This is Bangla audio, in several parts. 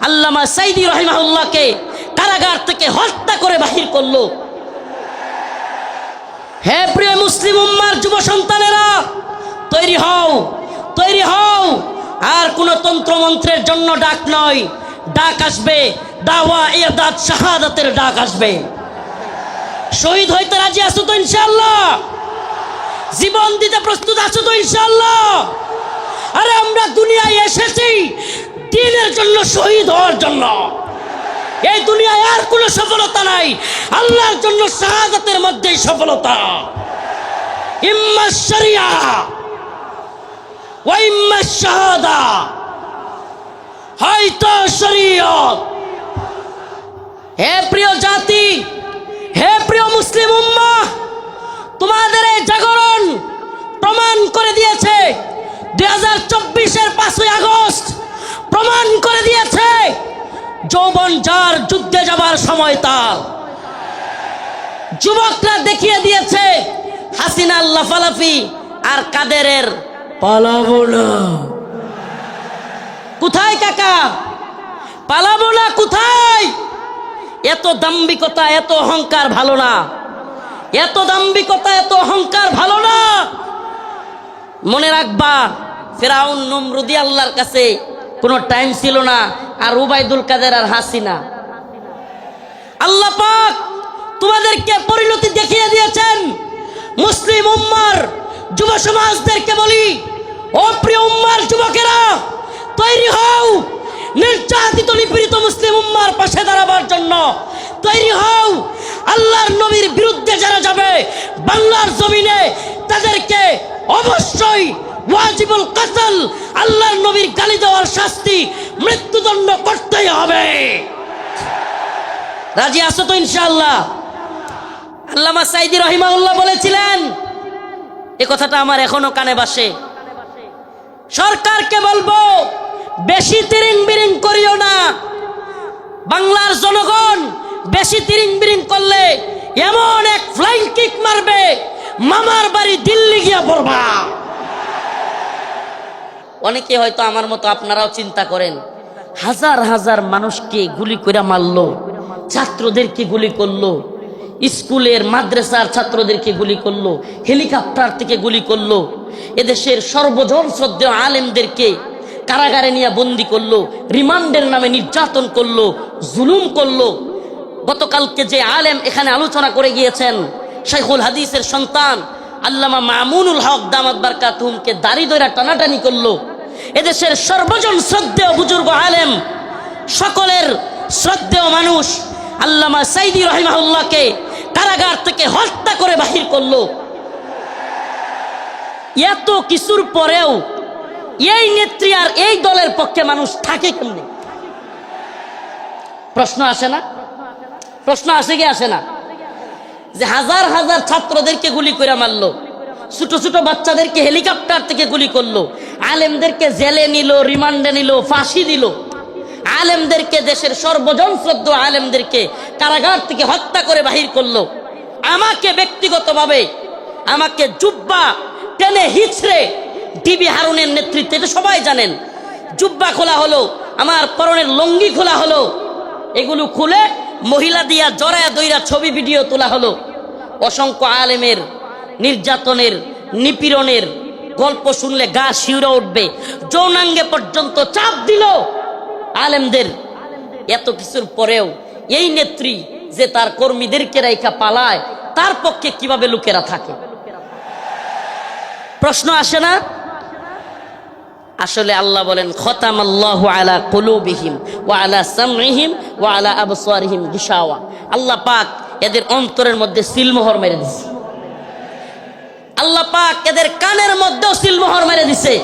আল্লামা সাইদি রহিমাহুল্লাহকে কারাগার থেকে হত্যা করে বাহির করল। হে প্রিয় মুসলিম উম্মার যুব সন্তানেরা, তৈরি হও তৈরি হও। আর কোন তন্ত্রমন্ত্রের জন্য ডাক নয়, ডাক আসবে। দাওয়া, ইরদাদ, শাহাদাতের ডাক আসবে। শহীদ হইতে রাজি আছো তো ইনশাআল্লাহ? জীবন দিতে প্রস্তুত আছো তো ইনশাআল্লাহ? আরে আমরা দুনিয়ায় এসেছি শহীদ হওয়ার জন্য। এই দুনিয়ায় আর কোনো সফলতা নাই। আল্লাহর জন্য শাহাদাতের মধ্যেই সফলতা। ইম্মা শরিয়া ওয়া ইম্মা শাহাদা। হয়তো শরীয়ত। হে প্রিয় জাতি, হে প্রিয় মুসলিম উম্মা, তোমাদের এই জাগরণ প্রমাণ করে দিয়েছে দুই হাজার চব্বিশের পাঁচই আগস্ট যৌবন যার যুদ্ধে যাবার সময় তার। যুবকরা দেখিয়ে দিয়েছে, হাসিনার লাফালাফি আর কাদেরের পালাবো না। কোথায় কাকা? পালাবো না কোথায়? এত দাম্বিকতা এত অহংকার ভালো না। এত দাম্বিকতা এত অহংকার ভালো না। মনে রাখবা, ফেরাউন নমরুদি আল্লাহর কাছে কোনো টাইম ছিল না। আর উবাইদুল কাদের আর হাসিনা। আল্লাহ পাক তোমাদেরকে পরিণতি দেখিয়ে দিয়েছেন। মুসলিম উম্মার, যুব সমাজদেরকে বলি, ও প্রিয় উম্মার যুবকেরা, তৈরি হও, নির্যাতিত, নিপীড়িত মুসলিম উম্মার পাশে দাঁড়াবার জন্য। তৈরি হও, আল্লাহর নবীর বিরুদ্ধে যারা যাবে, বাংলার জমিনে তাদেরকে অবশ্যই ওয়াজিবুল কাতল আল্লাহর নবীর গালি দেওয়ার শাস্তি মৃত্যুদণ্ড করতেই হবে। রাজি আছো তো ইনশাআল্লাহ? আল্লামা সাইদি রহিমাউল্লাহ বলেছিলেন, এ কথাটা আমার এখনও কানে বাসে। সরকারকে বলব, বেশি তিরিং বিরিং করিও না। বাংলার জনগণ বেশি তিরিং বিরিং করলে এমন এক ফ্লাইং কিক মারবে, মামার বাড়ি দিল্লি গিয়া পড়বা অনেকে হয়তো আমার মতো আপনারাও চিন্তা করেন, হাজার হাজার মানুষকে গুলি করে মারলো, ছাত্রদেরকে গুলি করল, স্কুলের, মাদ্রাসার ছাত্রদেরকে গুলি করল, হেলিকপ্টার থেকে গুলি করল, এদেশের সর্বজন শ্রদ্ধেয় আলেমদেরকে কারাগারে নিয়ে বন্দি করল, রিমান্ডের নামে নির্যাতন করল, জুলুম করল। গতকালকে যে আলেম এখানে আলোচনা করে গিয়েছেন শেখুল হাদিসের সন্তান আল্লামা মামুনুল হক দামাত বারকাতুমকে দাড়ি দইরা টানাটানি করল। এদেশের সর্বজন শ্রদ্ধেয় বুজুর্গ আলেম, সকলের শ্রদ্ধেয় মানুষ আল্লামা সাইদি রহিমাহুল্লাহকে কারাগার থেকে হত্যা করে বাহির করল। এত কিছুর পরেও এই নেত্রী আর এই দলের পক্ষে মানুষ থাকে কেমনি? প্রশ্ন আসে না? প্রশ্ন আসে কি আসে না? যে হাজার হাজার ছাত্রদেরকে গুলি করে মারলো। ছোট ছোট বাচ্চাদেরকে হেলিকপ্টার থেকে গুলি করল। আলেমদেরকে জেলে নিল, রিমান্ডে নিল, ফাঁসি দিল। আলেমদেরকে দেশের সর্বজন শ্রদ্ধ আলেমদেরকে কারাগার থেকে হত্যা করে বাহির করল। আমাকে ব্যক্তিগতভাবে আমাকে জুব্বা টেনে হিচড়ে ডিবি হারুনের নেতৃত্বে, এটা সবাই জানেন। জুব্বা খোলা হলো, আমার পরনের লঙ্গি খোলা হলো। এগুলো খুলে মহিলা দিয়া জরায়া দইরা ছবি, ভিডিও তোলা হলো। অসংখ্য আলেমের নির্যাতনের, নিপীড়নের গল্প শুনলে গা শিউরে উঠবে। যৌনাঙ্গে পর্যন্ত চাপ দিল আলেমদের। এত কিছুর পরেও এই নেত্রী যে তার কর্মীদেরকে রেখা পালায়, তার পক্ষে কীভাবে লোকেরা থাকে? প্রশ্ন আসে না? আসলে আল্লাহ বলেন খতাম আল্লাহ আলা কুলুবিহিম ওয়া আলা সামরিহিম ওয়া আলা আবসারিহিম গিশাওয়া। আল্লাহ পাক এদের অন্তরের মধ্যে সিলমোহর মেরে আল্লাহ পাক এদের কানের মধ্যেও সিলমোহর মেরে দিছে।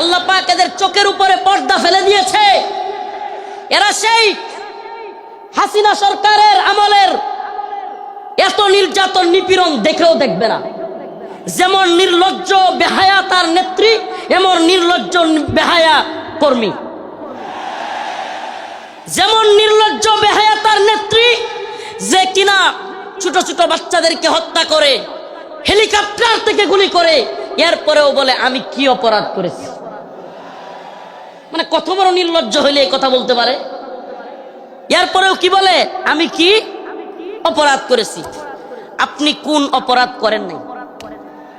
আল্লাহ পাক এদের চোখের উপরে পর্দা ফেলে দিয়েছে। এরা সেই হাসিনা সরকারের আমলের এত নির্যাতন নিপীড়ন দেখেও দেখবে না। যেমন নির্লজ্জ বেহায়া তার নেত্রী, এমন নির্লজ্জ বেহায়া কর্মী। যেমন নির্লজ্জ বেহায়া তার নেত্রী, যে কিনা ছোট ছোট বাচ্চাদেরকে হত্যা করে হেলিকপ্টার থেকে গুলি করে। এরপরেও বলে, আমি কি অপরাধ করেছি? মানে কত বড় নির্লজ্জ হইলে এই কথা বলতে পারে? এরপরেও কি বলে, আমি কি অপরাধ করেছি? আপনি কোন অপরাধ করেন নাই?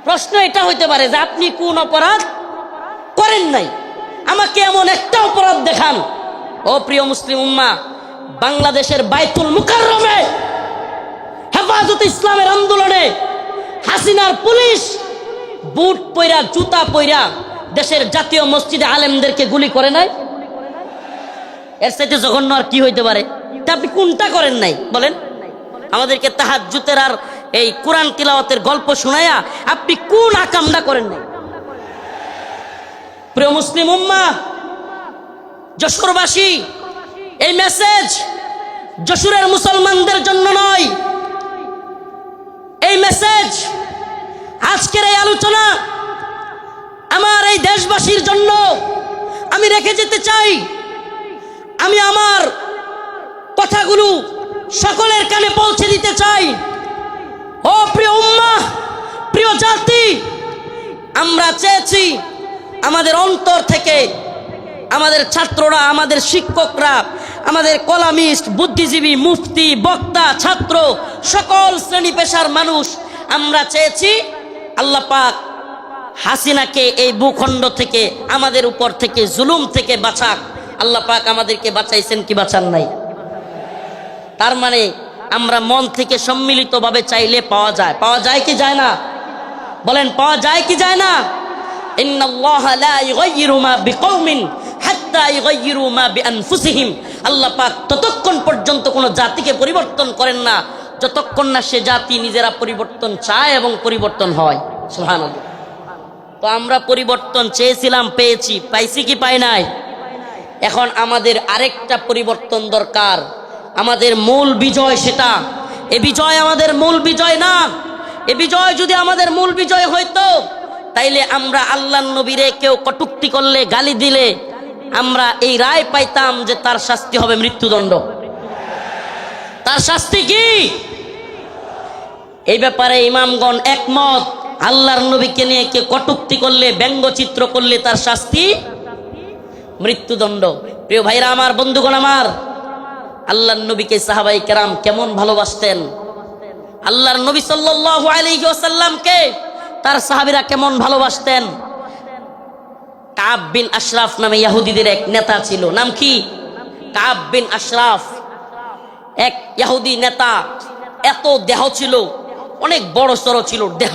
প্রশ্ন এটা হইতে পারে যে আপনি কোন অপরাধ করেন নাই? আমাকে এমন একটা অপরাধ দেখান। ও প্রিয় মুসলিম উম্মা, বাংলাদেশের বাইতুল মুকাররমে হেফাজত ইসলামের আন্দোলনে হাসিনার পুলিশ বুট পইরা, জুতা পইরা দেশের জাতীয় মসজিদে আলেমদেরকে গুলি করে নাই? এর সাথে জঘন্য আর কি হইতে পারে? তা আপনি কোনটা করেন নাই? বলেন। আমাদেরকে তাহার জুতের আর এই কোরআন তিলাওয়াতের গল্প শোনায়া আপনি কোন আকামটা করেন নাই? প্রিয় মুসলিম উম্মা, যশোরবাসী, এই মেসেজ যশোরের মুসলমানদের জন্য নয় এই মেসেজ আজকের এই আলোচনা আমার এই দেশবাসীর জন্য আমি রেখে যেতে চাই। আমি আমার কথাগুলো সকলের কানে পৌঁছে দিতে চাই। ও প্রিয় উম্মা প্রিয় জাতি, আমরা চেয়েছি আমাদের অন্তর থেকে আমাদের ছাত্ররা, আমাদের শিক্ষকরা, আমাদের কলামিস্ট, বুদ্ধিজীবী, মুফতি, বক্তা, ছাত্র, সকল শ্রেণি পেশার মানুষ, আমরা চেয়েছি আল্লাহ পাক হাসিনাকে এই ভূখণ্ড থেকে, আমাদের উপর থেকে, জুলুম থেকে বাঁচাক। আল্লাহ পাক আমাদেরকে বাঁচাইছেন কি বাঁচান নাই? তার মানে আমরা মন থেকে সম্মিলিতভাবে চাইলে পাওয়া যায়। পাওয়া যায় কি যায় না? বলেন, পাওয়া যায় কি যায় না? আল্লাহ ততক্ষণ পর্যন্ত কোনো জাতিকে পরিবর্তন করেন না। যতক্ষণ না সে জাতি নিজেরা পরিবর্তন চায় এবং পরিবর্তন হয়। সুবহানাল্লাহ। তো আমরা পরিবর্তন চেয়েছিলাম, পেয়েছি, পাইছি কি পাই নাই? এখন আমাদের আরেকটা পরিবর্তন দরকার। আমাদের মূল বিজয় সেটা। এ বিজয় আমাদের মূল বিজয় না। এ বিজয় যদি আমাদের মূল বিজয় হইতো, তাইলে আমরা আল্লাহ নবীরে কেউ কটুক্তি করলে, গালি দিলে, আমরা এই রায় পাইতাম যে তার শাস্তি হবে মৃত্যুদণ্ড। তার শাস্তি কি? এই ব্যাপারে ইমামগণ একমত। আল্লাহর নবীকে নিয়ে কে কটুক্তি করলে, ব্যঙ্গচিত্র করলে তার শাস্তি? মৃত্যুদণ্ড। প্রিয় ভাইরা আমার, বন্ধুগণ আমার, আল্লাহর নবীকে সাহাবাই কেরাম কেমন ভালোবাসতেন? আল্লাহর নবী সাল্লাল্লাহু তার সাহাবীরা কেমন ভালোবাসতেন? কাব বিন আশরাফ নামে ইহুদিদের এক নেতা ছিল। নাম কি? কাব বিন আশরাফ। এক ইয়াহুদি নেতা। এত দেহ ছিল। অনেক বড় সড়ো ছিল দেহ।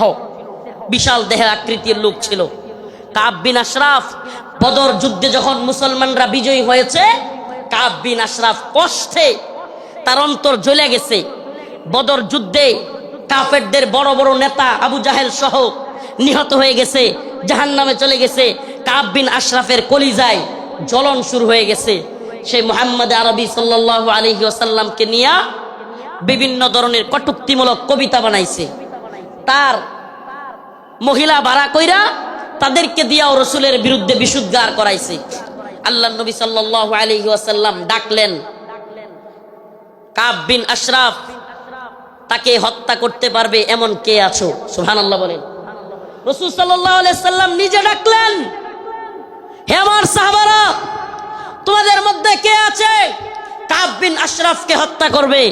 বিশাল দেহের আকৃতির লোক ছিল। কাব বিন আশরাফ বদর যুদ্ধে যখন মুসলমানরা বিজয়ী হয়েছে, কাব বিন আশরাফ কষ্টে তার অন্তর জ্বলে গেছে। বদর যুদ্ধে কাফেরদের বড় বড় নেতা আবু জাহেল সহ নিহত হয়ে গেছে জাহান নামে চলে গেছে। কাব বিন আশরাফের কলিজায় জ্বলন শুরু হয়ে গেছে। সেই মোহাম্মদ আরবি সাল্লাহ আলহি আসাল্লামকে নিয়ে বিভিন্ন ধরনের কটুক্তিমূলক কবিতা বানাইছে। তার মহিলা ভাড়া কইরা তাদেরকে দিয়াও রসুলের বিরুদ্ধে বিশুদ্ধার করাইছে। আল্লাহ নবী সাল্লাহ আলহি আসাল্লাম ডাকলেন, কাব বিন আশরাফ, তাকে হত্যা করতে পারবে এমন কে আছো? সুহান আল্লাহ বলেন। রসুল সাল্লাম নিজে ডাকলেন, হে আমার তোমাদের মধ্যে কে আছে? কাব বিন আশরাফকে হত্যা করবে।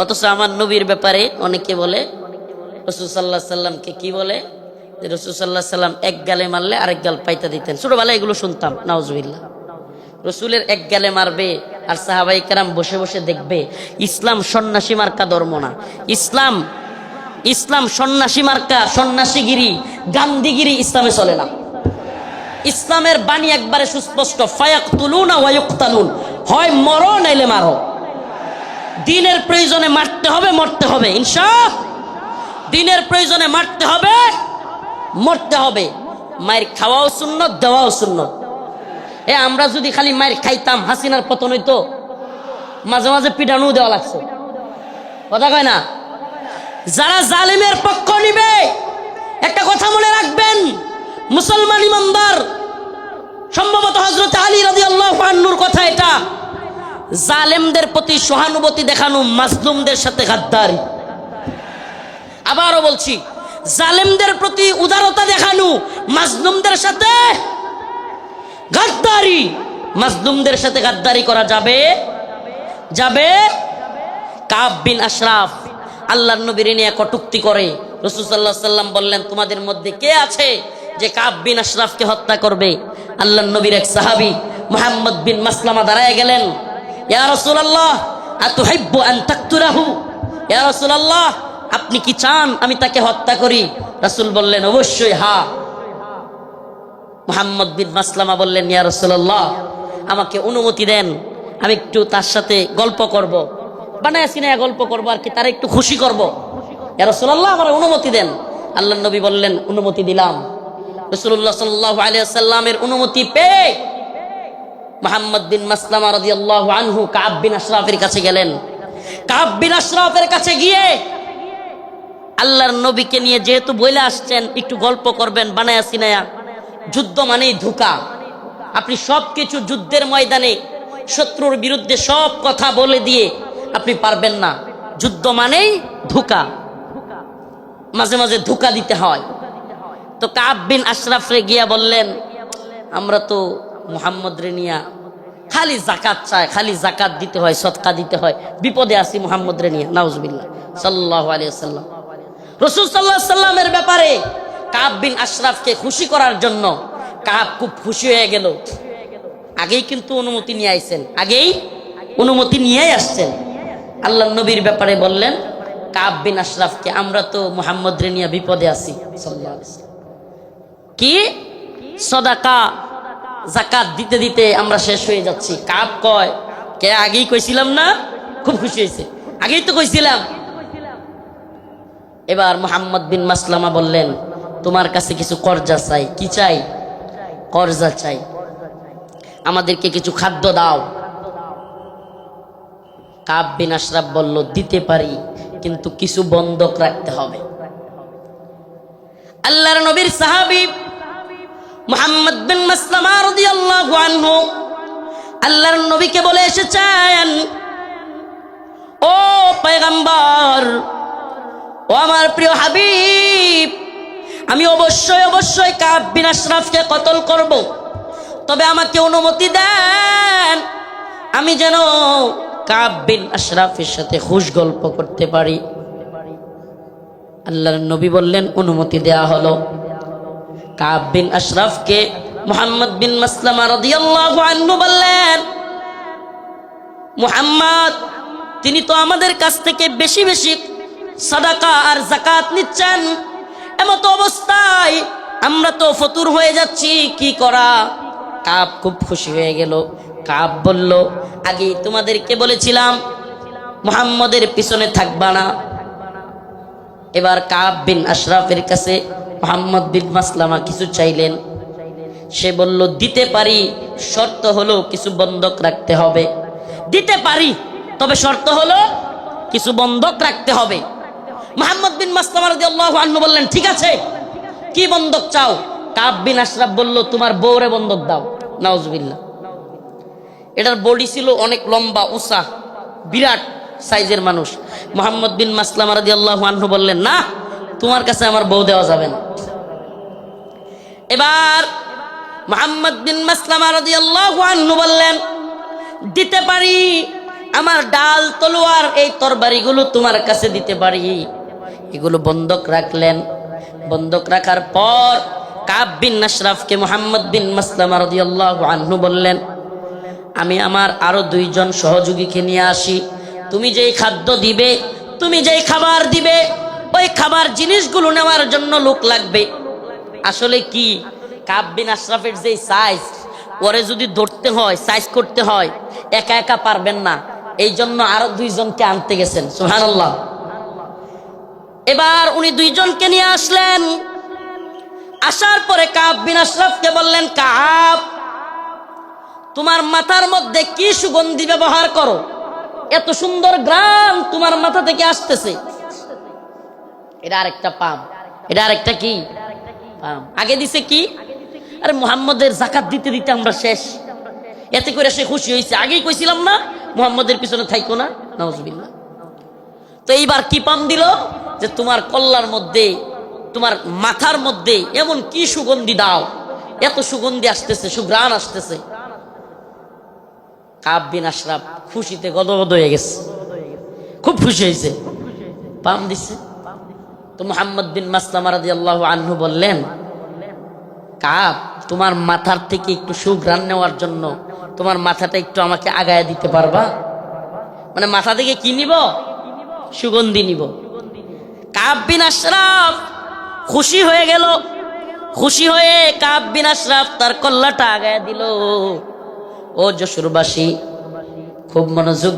অথচ আমার নবীর ব্যাপারে অনেকে বলে, রসুল সাল্লাহ সাল্লামকে কি বলে? রসুল সাল্লাহ সাল্লাম এক গালে মারলে আরেক গাল পাইতা দিতেন। ছোটবেলায় এগুলো শুনতাম নাওজবিল্লা রসুলের এক গালে মারবে আর সাহাবাই কারাম বসে বসে দেখবে, ইসলাম সন্ন্যাসী মার্কা ধর্ম না। ইসলাম ইসলাম সন্ন্যাসী মার্কা, সন্ন্যাসীগিরি, গান্ধীগিরি ইসলামে চলে না। ইসলামের বাণী একবারে সুস্পষ্ট ফায়াক তুলুন ওয়ায়ুক্তালুন হয় মরো নাইলে মারো। দিনের প্রয়োজনে মারতে হবে, মরতে হবে। ইনশা দিনের প্রয়োজনে মারতে হবে, মরতে হবে। মায়ের খাওয়াও শূন্য দেওয়াও শূন্য এ, আমরা যদি খালি মায়ের খাইতাম, হাসিনার পতন হইতো, মাঝে মাঝে পিটানো দেওয়া লাগছে। কথা কয় না? যারা জালিমের পক্ষ নিবে, একটা কথা মনে রাখবেন, মুসলমান ইমানদার, সম্ভবত হজরত আলী রাজি আল্লাহ কথা এটা। জালেমদের প্রতি সহানুভূতি দেখানো মাজলুমদের সাথে গাদ্দারি। আবারও বলছি, জালেমদের প্রতি উদারতা দেখানো মাজলুমদের সাথে গাদ্দারি। মাজলুমদের সাথে গাদ্দারি করা যাবে? যাবে? কাব বিন আশরাফ আল্লাহর নবীর নিয়ে কটুক্তি করে রসুল সাল্লাহ সাল্লাম বললেন, তোমাদের মধ্যে কে আছে যে কাব বিন আশরাফকে হত্যা করবে? আল্লাহর নবীর এক সাহাবি মোহাম্মদ বিন মাসলামা দাঁড়ায় গেলেন। ইয়া রাসূলুল্লাহ, আতুহিব্বু আন আপনি কি চান আমি তাকে হত্যা করি? রাসূল বললেন, অবশ্যই হ্যাঁ মোহাম্মদ বিন মাসলামা বললেন, ইয়া রাসূলুল্লাহ, আমাকে অনুমতি দেন, আমি একটু তার সাথে গল্প করব। বানায় গল্প করব, আর কি তারা একটু খুশি করব। ইয়া আমার অনুমতি দেন। আল্লাহ নবী বললেন, অনুমতি দিলাম। রাসূলুল্লাহ সাল্লাল্লাহু আলাইহি সাল্লামের অনুমতি পেয়ে মোহাম্মদ বিন মাসলামা রাদিয়াল্লাহু আনহু কাব বিন আশরাফের কাছে গেলেন। কাব বিন আশরাফের কাছে গিয়ে আল্লাহর নবীকে নিয়ে যেহেতু বলে আসছেন, একটু গল্প করবেন, বানায়া সিনায়া। যুদ্ধ মানেই ধোকা। আপনি সব কিছু যুদ্ধের ময়দানে, শত্রুর বিরুদ্ধে সব কথা বলে দিয়ে আপনি পারবেন না। যুদ্ধ মানেই ধোকা। মাঝে মাঝে ধোকা দিতে হয়। তো কাব বিন আশরাফরে গিয়া বললেন, আমরা তো মুহাম্মদ রে নিয়া খালি জাকাত চায়, খালি জাকাত দিতে হয় সৎকা দিতে হয়। বিপদে আসি মুহাম্মদ রে নিয়া, নাউজবিল্লাহ। সাল্লাহ আলিয়া সাল্লাম রসুল সাল্লাহ সাল্লামের ব্যাপারে কাব বিন আশরাফকে খুশি করার জন্য কাব খুব খুশি হয়ে গেল। আগেই কিন্তু অনুমতি নিয়ে আইছেন, আগেই অনুমতি নিয়েই আসছেন। আল্লাহ নবীর ব্যাপারে বললেন, কাব বিন আশরাফকে আমরা তো মোহাম্মদ রে নিয়ে বিপদে আছি ওয়াসাল্লাম। কি? সদাকা। জাকাত দিতে দিতে আমরা শেষ হয়ে যাচ্ছি। কাপ কয়? কে আগেই কইছিলাম না? খুব খুশি হয়েছে আগেই তো কইছিলাম। এবার মোহাম্মদ বিন মাসলামা বললেন, তোমার কাছে কিছু কর্জা চাই। কি চাই? কর্জা চাই। আমাদেরকে কিছু খাদ্য দাও। কাব বিন আশরাফ বলল, দিতে পারি, কিন্তু কিছু বন্ধক রাখতে হবে। আল্লাহর নবীর সাহাবী মুহাম্মদ বিন মাসলামা রাদিয়াল্লাহু আনহু আল্লাহর নবীকে বলে এসেছেন, ও পয়গম্বর, ও আমার প্রিয় হাবিব, আমি অবশ্যই অবশ্যই কাব বিন আশরাফকে কতল করব। তবে আমাকে অনুমতি দেন, আমি যেন কাব বিন আশরাফের সাথে খুশ গল্প করতে পারি। আল্লাহর নবী বললেন, অনুমতি দেয়া হলো। কাব বিন আশরাফকে মোহাম্মদ বিন মাসলামা রাদিয়াল্লাহু আনহু বললেন, মুহাম্মদ, তিনি তো আমাদের কাছ থেকে বেশি বেশি সাদাকা আর জাকাত নিচ্ছেন। এমতো অবস্থায় আমরা তো ফতুর হয়ে যাচ্ছি, কি করা? কাব খুব খুশি হয়ে গেল। কাব বলল, আগে তোমাদেরকে বলেছিলাম, মুহাম্মদের পিছনে থাকবা না। এবার কাব বিন আশরাফের কাছে মোহাম্মদ বিন মাসলামা কিছু চাইলেন। সে বলল, দিতে পারি, শর্ত হলো কিছু বন্ধক রাখতে হবে। দিতে পারি, তবে শর্ত হলো কিছু বন্ধক রাখতে হবে। মোহাম্মদ বিন মাসলামা রাদিয়াল্লাহু আনহু বললেন, ঠিক আছে, কি বন্ধক চাও? কাব বিন আশরাফ বলল, তোমার বউরে বন্ধক দাও। নাউজুবিল্লাহ। এটার বডি ছিল অনেক লম্বা, উঁচা, বিরাট সাইজের মানুষ। মোহাম্মদ বিন মাসলাম রাদি আল্লাহ আনহু বললেন, না তোমার কাছে আমার বউ দেওয়া যাবে না। এবার মোহাম্মদ বিন মাসলাম রাদি আল্লাহ আনহু বললেন, দিতে পারি, আমার ডাল, তলোয়ার এই তরবারিগুলো তোমার কাছে দিতে পারি। এগুলো বন্ধক রাখলেন। বন্ধক রাখার পর কাব বিন নাশরাফকে মোহাম্মদ বিন মাসলাম রাদি আল্লাহ আনহু বললেন, আমি আমার আরও দুইজন সহযোগীকে নিয়ে আসি। তুমি যেই খাদ্য দিবে, তুমি যেই খাবার দিবে ওই খাবার জিনিসগুলো নেওয়ার জন্য লোক লাগবে। আসলে কি? কাব্বিন আশরাফের যেই সাইজ ওরে যদি ধরতে হয় সাইজ করতে হয়, একা একা পারবেন না। এই জন্য আরও দুইজনকে আনতে গেছেন সুহানাল্লাহ এবার উনি দুইজনকে নিয়ে আসলেন। আসার পরে কাব বিন আশরাফকে বললেন, কাব, তোমার মাথার মধ্যে কি সুগন্ধি ব্যবহার করো? এত সুন্দর গ্রাম তোমার মাথা থেকে আসতেছে। এটা আরেকটা পাম। এটা আরেকটা কি? পাম। আগে দিছে কি? আরে মোহাম্মদের জাকাত দিতে দিতে আমরা শেষ। এতে করে সে খুশি হয়েছে আগেই কইছিলাম না, মোহাম্মদের পিছনে থাইকো না। নজবিল্লা তো এইবার কি পাম দিল? যে তোমার কল্লার মধ্যে, তোমার মাথার মধ্যে এমন কি সুগন্ধি দাও। এত সুগন্ধি আসতেছে সুগ্রাণ আসতেছে। কাব বিন আশরাফ খুশিতে গদগদ হয়ে গেছে। খুব খুশি হয়েছে। পাম দিচ্ছে তো মোহাম্মদ বিন মাসলাম রাদি আল্লাহ আনহু বললেন, কাব, তোমার মাথার থেকে একটু সুঘ্রাণ নেওয়ার জন্য তোমার মাথাটা একটু আমাকে আগায় দিতে পারবা? মানে মাথা থেকে কি নিব? সুগন্ধি নিব। বিন আশরাফ খুশি হয়ে গেল। খুশি হয়ে বিন আশরাফ তার কল্লাটা আগায় দিল। ও যশোরবাসী, খুব মনোযোগ